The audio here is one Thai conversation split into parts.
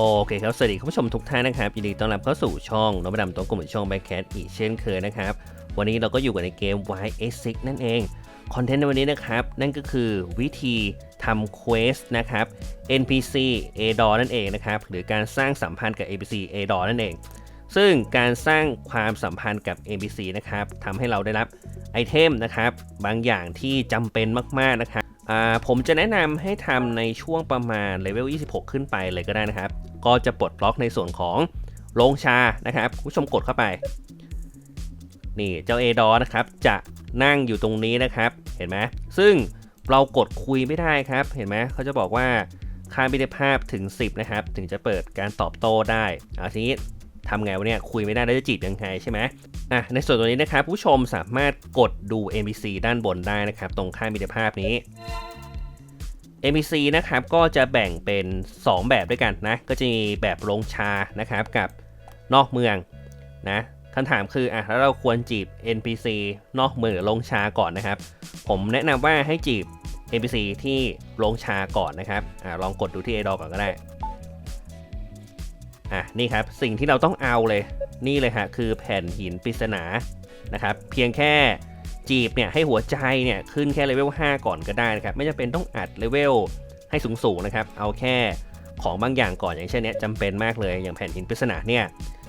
โอเคครับ สวัสดีคุณผู้ชมทุกท่านนะครับยินดีต้อนรับเข้าสู่ช่องนบดำตัวกลุ่มช่องแบ็คแคทอีกเช่นเคยนะครับ วันนี้เราก็อยู่กันในเกม YS6 นั่นเอง คอนเทนต์ในวันนี้นะครับ นั่นก็คือวิธีทำเควสนะครับ NPC ADOR นั่นเองนะครับ หรือการสร้างสัมพันธ์กับ NPC ADOR นั่นเอง ซึ่งการสร้างความสัมพันธ์กับ NPC นะครับทำให้เราได้รับไอเทมนะครับ บางอย่างที่จำเป็นมาก ๆ นะครับผมจะแนะนำให้ทำในช่วงประมาณเลเวล 26 ขึ้นไปเลยก็ได้นะครับ ก็จะปลดล็อกในส่วนของโรงชานะครับผู้ชมกดเข้าไป นี่เจ้าเอดอนะครับจะนั่งอยู่ตรงนี้นะครับเห็นไหมซึ่งเรากดคุยไม่ได้ครับ เห็นไหมเขาจะบอกว่าค่ามิตรภาพถึง 10 นะครับ ถึงจะเปิดการตอบโต้ได้อาทีนี้ทำไงวะเนี่ยคุยไม่ได้แล้วจะจีบยังไงใช่ไหมอะในส่วนตัวนี้นะครับ ผู้ชมสามารถกดดู NPC ด้านบนได้นะครับ ตรงค่ามิตรภาพนี้ NPC นะครับก็จะแบ่งเป็น 2 แบบด้วยกันนะ ก็จะมีแบบลงชานะครับกับนอกเมืองนะคำถามคืออะแล้วเราควรจีบ NPC นอกเมืองหรือลงชาก่อนนะครับ ผมแนะนำว่าให้จีบ NPC ที่ลงชาก่อนนะครับอะลองกดดูที่ a d o ก่อนก็ได้อะนี่ครับสิ่งที่เราต้องเอาเลยนี่เลยฮะคือแผ่นหินปริศนานะครับ เพียงแค่ จีบเนี่ยให้หัวใจเนี่ยขึ้นแค่เลเวล5 ก่อนก็ได้นะครับ ไม่จำเป็นต้องอัดเลเวลให้สูงๆนะครับ เอาแค่ของบางอย่างก่อนอย่างเช่นเนี้ยจำเป็นมากเลยอย่างแผ่นหินปริศนาเนี่ย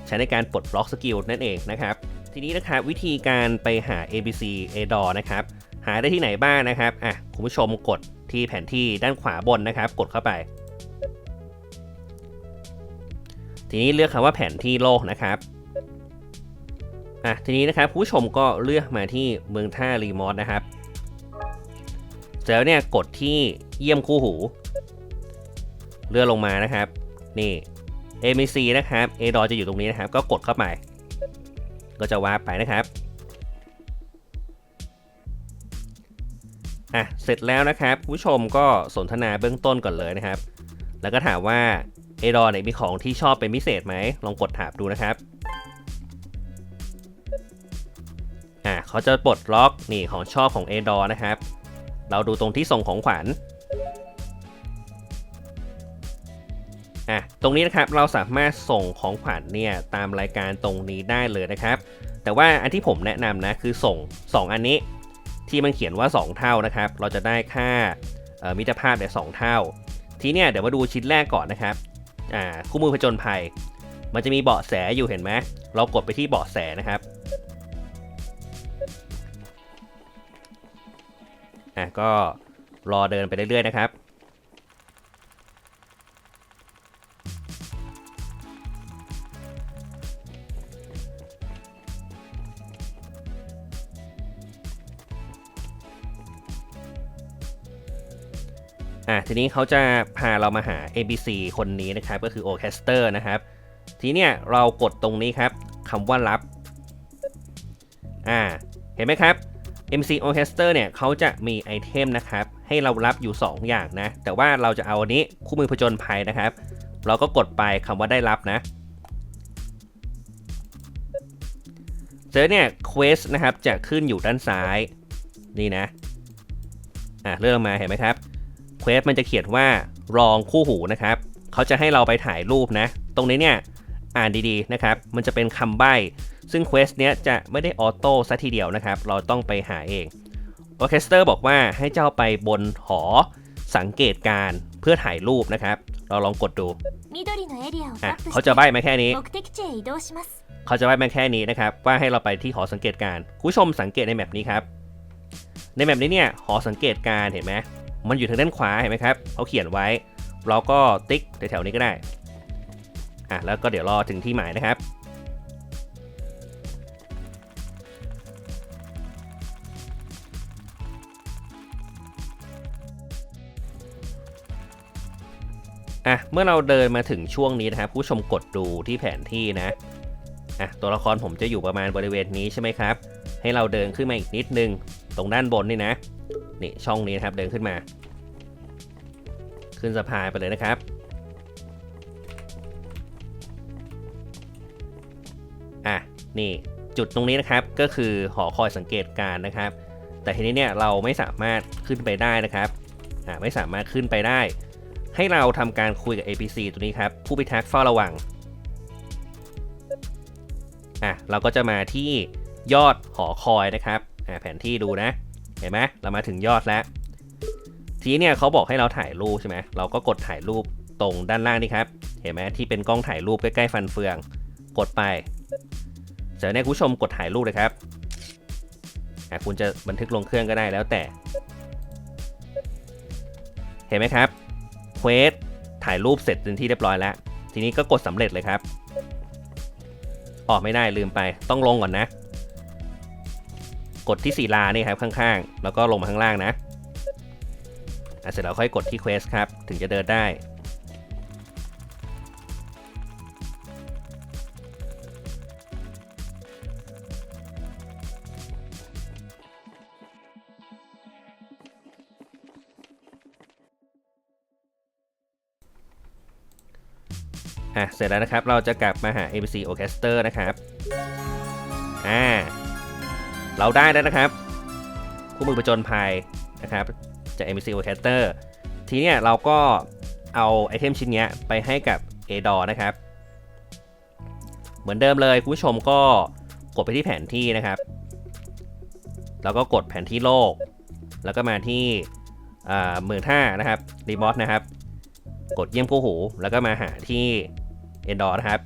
ใช้ในการปลดบล็อกสกิลนั่นเองนะครับ ทีนี้นะครับวิธีการไปหา ABC a d o r นะครับหาได้ที่ไหนบ้างนะครับอะคุณผู้ชมกดที่แผนที่ด้านขวาบนนะครับ กดเข้าไป ทีนี้เลือกคำว่าแผนที่โลกนะครับ อะทีนี้นะครับผู้ชมก็เลือกมาที่เมืองท่ารีมอสนะครับเสร็จแล้วเนี่ยกดที่เยี่ยมคู่หู เลื่อนลงมานะครับ นี่ AMC นะครับ a d o จะอยู่ตรงนี้นะครับ ก็กดเข้าไป ก็จะวาร์ปไปนะครับอะเสร็จแล้วนะครับ ผู้ชมก็สนทนาเบื้องต้นก่อนเลยนะครับ แล้วก็ถามว่า a d o เนี่ยมีของที่ชอบเป็นพิเศษไหมลองกดถามดูนะครับ อะเขาจะปลดล็อกนี่ของชอบของ a d o นะครับ เราดูตรงที่ส่งของขวัญอะตรงนี้นะครับเราสามารถส่งของขวัญเนี่ยตามรายการตรงนี้ได้เลยนะครับ แต่ว่าอันที่ผมแนะนำนะคือส่ง 2 อันนี้ที่มันเขียนว่า 2 เท่านะครับ เราจะได้ค่ามิตรภาพเนี่ยสเท่า ทีเนี้ยเดี๋ยวมาดูชิ้นแรกก่อนนะครับอ่าคู่มือผจญภัย มันจะมีเบาะแสอยู่เห็นไหมเรากดไปที่เบาะแสนะครับ อะก็รอเดินไปเรื่อยๆนะครับ อะทีนี้เขาจะพาเรามาหา ABC คนนี้นะครับ ก็คือ o c a s t e r นะครับ ทีเนี้ยเรากดตรงนี้ครับคำว่ารับ อ่า เห็นไหมครับ MC Orchestra เนี่ยเขาจะมีไอเทมนะครับ ให้เรารับอยู่ 2 อย่างนะ แต่ว่าเราจะเอาอันนี้คู่มือผจญภัยนะครับ เราก็กดไปคำว่าได้รับนะเจอเนี่ย Quest นะครับจะขึ้นอยู่ด้านซ้าย นี่นะ อะเลื่องมาเห็นไหมครับ Quest มันจะเขียนว่ารองคู่หูนะครับ เขาจะให้เราไปถ่ายรูปนะ ตรงนี้เนี่ยอ่านดีๆนะครับ มันจะเป็นคำใบ้ ซึ่งเควสเนี้ยจะไม่ได้ออโต้ซะทีเดียวนะครับ เราต้องไปหาเองออเคสเตอร์บอกว่าให้เจ้าไปบนหอสังเกตการเพื่อถ่ายรูปนะครับ เราลองกดดูเขาจะใบมาแค่นี้ เขาจะใบมาแค่นี้นะครับ ว่าให้เราไปที่หอสังเกตการคุณผู้ชมสังเกตในแมปนี้ครับ ในแมปนี้เนี่ยหอสังเกตการเห็นไหมมันอยู่ทางด้านขวาเห็นไหมครับเขาเขียนไว้ เราก็ติ๊กแถวๆนี้ก็ได้อะแล้วก็เดี๋ยวรอถึงที่หมายนะครับ อะเมื่อเราเดินมาถึงช่วงนี้นะครับผู้ชมกดดูที่แผนที่นะอะตัวละครผมจะอยู่ประมาณบริเวณนี้ใช่ไหมครับ ให้เราเดินขึ้นมาอีกนิดนึง ตรงด้านบนนี่นะนี่ช่องนี้นะครับเดินขึ้นมา ขึ้นสะพานไปเลยนะครับอะนี่จุดตรงนี้นะครับก็คือหอคอยสังเกตการนะครับ แต่ทีนี้เนี่ยเราไม่สามารถขึ้นไปได้นะครับอ่าไม่สามารถขึ้นไปได้ ให้เราทำการคุยกับ APC ตัวนี้ครับ ผู้พิทักษ์เฝ้าระวัง อะ เราก็จะมาที่ยอดหอคอยนะครับ อะแผนที่ดูนะ เห็นไหมเรามาถึงยอดแล้ว ทีเนี่ยเขาบอกให้เราถ่ายรูปใช่ไหมเราก็กดถ่ายรูปตรงด้านล่างนี่ครับ เห็นไหมที่เป็นกล้องถ่ายรูปใกล้ๆฟันเฟือง กดไปเสร็จเนี่ยคุณผู้ชมกดถ่ายรูปเลยครับอะคุณจะบันทึกลงเครื่องก็ได้แล้วแต่ เห็นไหมครับ ควสถ่ายรูปเสร็จเป็นที่เรียบร้อยแล้ว ทีนี้ก็กดสำเร็จเลยครับ ออกไม่ได้ลืมไป ต้องลงก่อนนะ กดที่สีลานี่ครับข้างๆ แล้วก็ลงมาข้างล่างนะอะเสร็จแล้วค่อยกดที่เควสครับ ถึงจะเดินได้ อะเสร็จแล้วนะครับ เราจะกลับมาหา ABC Orchestra นะครับอ่าเราได้แล้วนะครับ คู่มือประจนภัยนะครับจาก ABC Orchestra ทีเนี้ยเราก็เอาไอเทมชิ้นเนี้ยไปให้กับ a d o นะครับ เหมือนเดิมเลยคุณผู้ชมก็กดไปที่แผนที่นะครับ แล้วก็กดแผนที่โลก แล้วก็มาที่อ่าเมืองท่านะครับรีมอสนะครับ กดเยี่ยมคู่หู แล้วก็มาหาที่ เอนดอร์นะครับ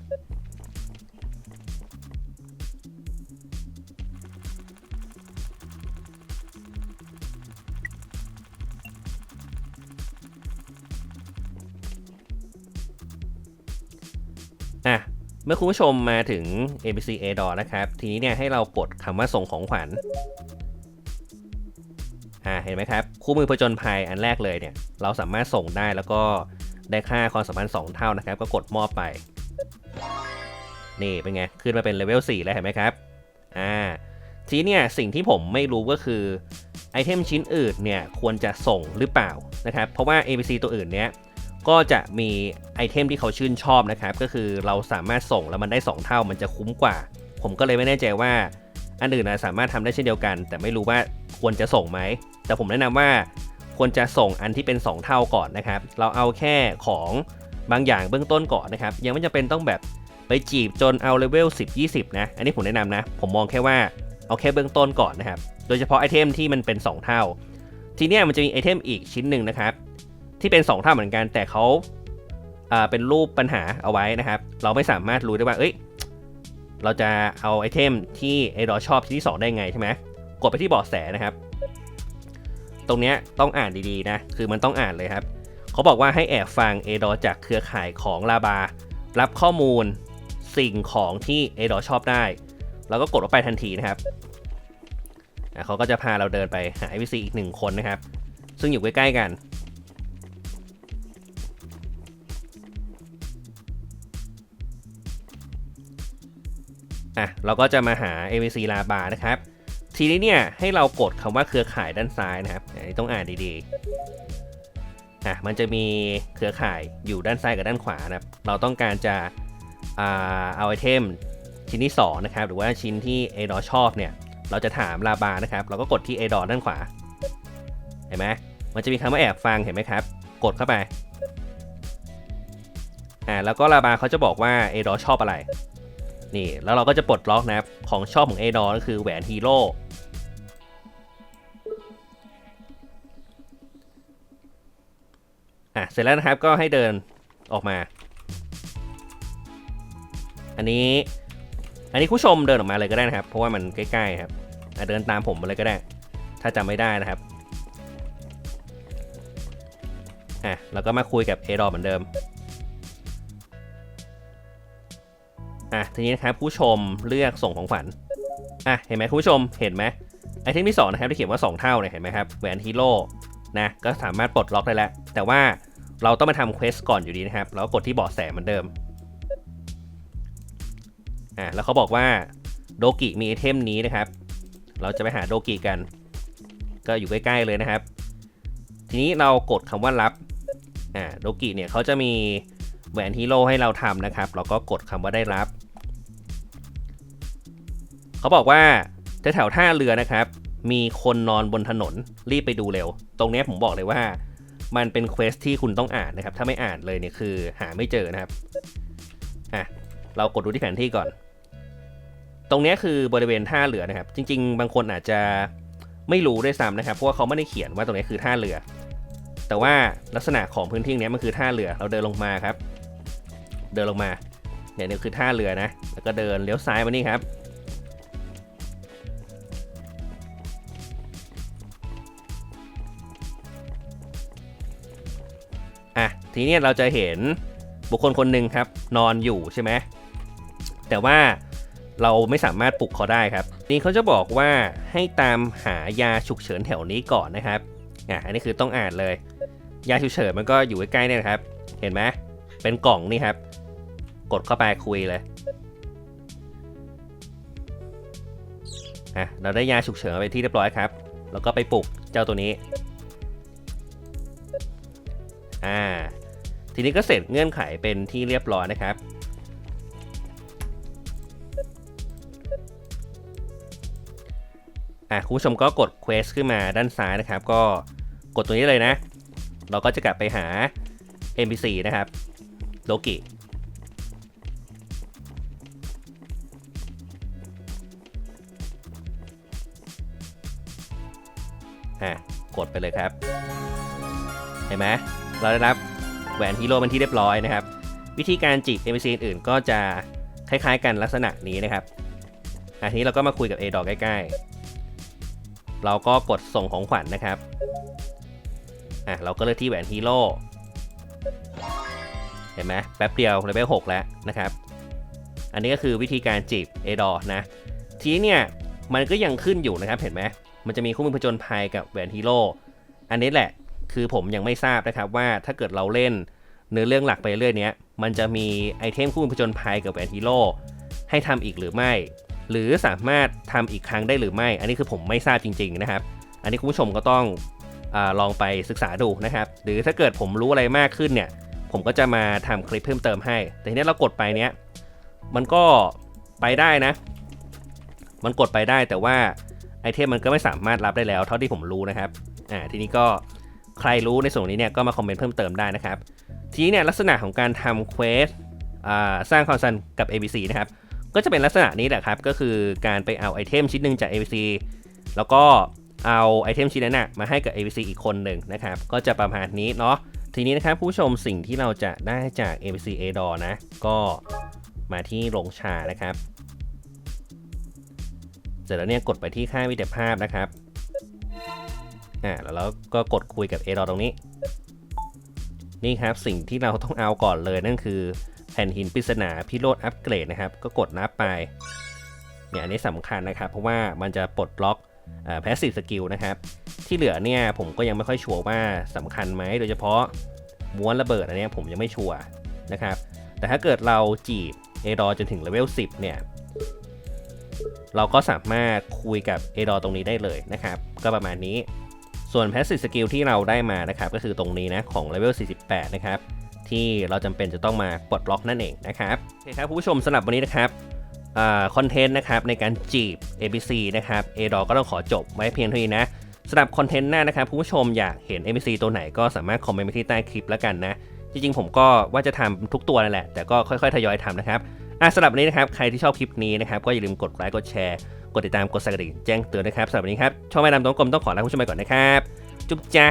อะเมื่อคุณผู้ชมมาถึง ABC A d o นะครับ ทีนี้เนี่ยให้เรากดคำว่าส่งของขวัญ อ่าเห็นไหมครับ คู่มือผจญภัยอันแรกเลยเนี่ย เราสามารถส่งได้แล้วก็ ได้ค่าความสัมพันธ์2เท่านะครับ ก็กดมอบไป นี่เป็นไง ขึ้นมาเป็นเลเวล4แล้วเห็นไหมครับ อ่า ทีนี้เนี่ยสิ่งที่ผมไม่รู้ก็คือไอเทมชิ้นอื่นเนี่ยควรจะส่งหรือเปล่านะครับ เพราะว่า ABC ตัวอื่นเนี้ยก็จะมีไอเทมที่เขาชื่นชอบนะครับ ก็คือเราสามารถส่งแล้วมันได้ 2 เท่ามันจะคุ้มกว่า ผมก็เลยไม่แน่ใจว่า อันอื่นนะสามารถทำได้เช่นเดียวกัน แต่ไม่รู้ว่าควรจะส่งไหม แต่ผมแนะนำว่า ควรจะส่งอันที่เป็น 2 เท่าก่อนนะครับ เราเอาแค่ของบางอย่างเบื้องต้นก่อนนะครับ ยังไม่จำเป็นต้องแบบไปจีบจนเอาเลเวล10 20 นะ อันนี้ผมแนะนำนะ ผมมองแค่ว่าเอาแค่เบื้องต้นก่อนนะครับ โดยเฉพาะไอเทมที่มันเป็น 2 เท่า ทีนี้มันจะมีไอเทมอีกชิ้นหนึ่งนะครับ ที่เป็น 2 เท่าเหมือนกัน แต่เขาอ่าเป็นรูปปัญหาเอาไว้นะครับ เราไม่สามารถรู้ได้ว่า เอ้ย เราจะเอาไอเทมที่ไอดอชอบชิ้นที่ 2 ได้ไงใช่ไหม กดไปที่บาะแสนะครับ ตรงเนี้ยต้องอ่านดีๆนะ คือมันต้องอ่านเลยครับ เขาบอกว่าให้แอบฟังเอดอจากเครือข่ายของลาบา รับข้อมูลสิ่งของที่เอดอชอบได้ แล้วก็กดออกไปทันทีนะครับเขาก็จะพาเราเดินไปหา IVC อีกหนึ่งคนนะครับ ซึ่งอยู่ใกล้ๆกัน อะ เราก็จะมาหา AVC ลาบานะครับ ทีนี้เนี่ยให้เรากดคำว่าเครือข่ายด้านซ้ายนะครับอันนี้ต้องอ่านดีๆอะมันจะมีเครือข่ายอยู่ด้านซ้ายกับด้านขวานะครับ เราต้องการจะอาเอาไอเทมชิ้นที่2นะครับหรือว่าชิ้นที่ a d o ชอบเนี่ยเราจะถามลาบานะครับ เราก็กดที่ a d o ด้านขวา เห็นไหมมันจะมีคำว่าแอบฟังเห็นไหมครับ กดเข้าไปอ่าแล้วก็ลาบาเขาจะบอกว่า a d o ชอบอะไรนี่แล้วเราก็จะปลดล็อกนะครับของชอบของ a d o ก็คือแหวนฮีโร่ อะเสร็จแล้วนะครับก็ให้เดินออกมา อันนี้ อันนี้คุณผู้ชมเดินออกมาเลยก็ได้นะครับ เพราะว่ามันใกล้ๆครับเดินตามผมมาเลยก็ได้ ถ้าจำไม่ได้นะครับอะแล้วก็มาคุยกับเอดอเหมือนเดิมอะทีนี้นะครับผู้ชมเลือกส่งของขวัญอะเห็นไหมคุณผู้ชมเห็นไหมไอเทมที่สองนะครับที่เขียนว่า 2 เท่าเนี่ยเห็นไหมครับแหวนฮีโร่นะก็สามารถปลดล็อกได้แล้ว แต่ว่า เราต้องมาทำเควสก่อนอยู่ดีนะครับ แล้วกดที่เบาะแสเหมือนเดิม อะแล้วเขาบอกว่าโดกิมีไอเทมนี้นะครับ เราจะไปหาโดกิกัน ก็อยู่ใกล้ๆเลยนะครับ ทีนี้เรากดคำว่ารับ อ่า โดกิเนี่ยเขาจะมีแหวนฮีโร่ให้เราทำนะครับ เราก็กดคำว่าได้รับ เขาบอกว่าแถวท่าเรือนะครับ มีคนนอนบนถนนรีบไปดูเร็ว ตรงนี้ผมบอกเลยว่า มันเป็นเควสที่คุณต้องอ่านนะครับ ถ้าไม่อ่านเลยเนี่ยคือหาไม่เจอนะครับ อะ เรากดดูที่แผนที่ก่อน ตรงนี้คือบริเวณท่าเรือนะครับ จริง ๆ บางคนอาจจะไม่รู้ด้วยซ้ำนะครับ เพราะว่าเขาไม่ได้เขียนว่าตรงนี้คือท่าเรือ แต่ว่าลักษณะของพื้นที่นี้มันคือท่าเรือ เราเดินลงมาครับ เดินลงมา เนี่ยนี่คือท่าเรือนะ แล้วก็เดินเลี้ยวซ้ายมานี่ครับ ทีนี้เราจะเห็นบุคคลคนหนึ่งครับ นอนอยู่ใช่ไหมแต่ว่าเราไม่สามารถปลุกเขาได้ครับ นี่เขาจะบอกว่าให้ตามหายาฉุกเฉินแถวนี้ก่อนนะครับอะอันนี้คือต้องอ่านเลย ยาฉุกเฉินมันก็อยู่ใกล้ๆเนี่ยนะครับ เห็นไหมเป็นกล่องนี่ครับ กดเข้าไปคุยเลยอะเราได้ยาฉุกเฉินไปที่เรียบร้อยครับ แล้วก็ไปปลุกเจ้าตัวนี้ อ่า ทีนี้ก็เสร็จเงื่อนไขเป็นที่เรียบร้อยนะครับ อะคุณผู้ชมก็กด Quest ขึ้นมาด้านซ้ายนะครับ ก็กดตัวนี้เลยนะ เราก็จะกลับไปหา NPC นะครับโลกิอะกดไปเลยครับ เห็นไหมเราได้รับ แหวนฮีโร่เป็นที่เรียบร้อยนะครับ วิธีการจีบ NPC อื่นๆก็จะคล้ายๆกันลักษณะนี้นะครับอะทีนี้เราก็มาคุยกับ A ดอใกล้ๆ เราก็กดส่งของขวัญนะครับอะเราก็เลือกที่แหวนฮีโร่เห็นไหมแป๊บเดียวเลเวล6แล้วนะครับ อันนี้ก็คือวิธีการจีบ A ดอนะ ทีนี้เนี่ยมันก็ยังขึ้นอยู่นะครับเห็นไหมมันจะมีคู่มือผจญภัยกับแหวนฮีโร่อันนี้แหละ คือผมยังไม่ทราบนะครับว่าถ้าเกิดเราเล่นเนื้อเรื่องหลักไปเรื่อยเนี้ย มันจะมีไอเทมคู่มือผจญภัยกับแวนฮีโร่ให้ทำอีกหรือไม่ หรือสามารถทำอีกครั้งได้หรือไม่ อันนี้คือผมไม่ทราบจริง ๆนะครับ อันนี้คุณผู้ชมก็ต้องอลองไปศึกษาดูนะครับ หรือถ้าเกิดผมรู้อะไรมากขึ้นเนี่ย ผมก็จะมาทำคลิปเพิ่มเติมให้ แต่ทีนี้เรากดไปเนี้ย มันก็ไปได้นะ มันกดไปได้แต่ว่าไอเทมมันก็ไม่สามารถรับได้แล้ว เท่าที่ผมรู้นะครับ อ่า ทีนี้ก็ ใครรู้ในส่วนนี้เนี่ยก็มาคอมเมนต์เพิ่มเติมได้นะครับ ทีนี้เนี่ยลักษณะของการทำเควสสร้างความสัมพันธ์กับ ABC นะครับ ก็จะเป็นลักษณะนี้แหละครับ ก็คือการไปเอาไอเทมชิ้นหนึ่งจาก ABC แล้วก็เอาไอเทมชิ้นนั้นนะมาให้กับ ABC อีกคนหนึ่งนะครับ ก็จะประมาณนี้เนาะ ทีนี้นะครับผู้ชมสิ่งที่เราจะได้จาก ABC A d o นะ ก็มาที่โรงชานะครับ เสร็จแล้วเนี่ยกดไปที่ค่าวิดีภาพนะครับ อ่าแล้วเราก็กดคุยกับ A ดอตรงนี้ นี่ครับสิ่งที่เราต้องเอาก่อนเลยนั่นคือแผ่นหินปริศนาพิโรธอัปเกรดนะครับ ก็กดนับไปเนี่ยอันนี้สำคัญนะครับ เพราะว่ามันจะปลดล็อกแพสซีฟสกิลนะครับ ที่เหลือเนี่ยผมก็ยังไม่ค่อยชัวร์ว่าสำคัญไหมโดยเฉพาะม้วนระเบิดอันนี้ผมยังไม่ชัวร์นะครับ แต่ถ้าเกิดเราจีบเอดอจนถึงเลเวล10 เนี่ย เราก็สามารถคุยกับเอดอตรงนี้ได้เลยนะครับ ก็ประมาณนี้ ส่วน Passive Skill ที่เราได้มานะครับก็คือตรงนี้นะของ Level 48 นะครับที่เราจำเป็นจะต้องมาปลดล็อกนั่นเองนะครับโอเคครับผู้ชมสำหรับวันนี้นะครับคอนเทนต์นะครับในการจีบ ABC นะครับ a d o ก็ต้องขอจบไว้เพียงเท่านี้นะสำหรับคอนเทนต์หน้านะครับผู้ชมอยากเห็น ABC ตัวไหนก็สามารถคอมเมนต์มาที่ใต้คลิปแล้วกันนะ จริงๆ ผมก็ว่าจะทำทุกตัวนั่นแหละ แต่ก็ค่อยๆ ทยอยทำนะครับอะสำหรับวันนี้นะครับใครที่ชอบคลิปนี้นะครับก็อย่าลืมกดไลค์กดแชร์ กดติดตามกดสั่นกระดิ่งแจ้งเตือนนะครับสำหรับวันนี้ครับช่องแม่ดำต้องกลมต้องขอลาคุณผู้ชมไปก่อนนะครับ จุ๊บจ้า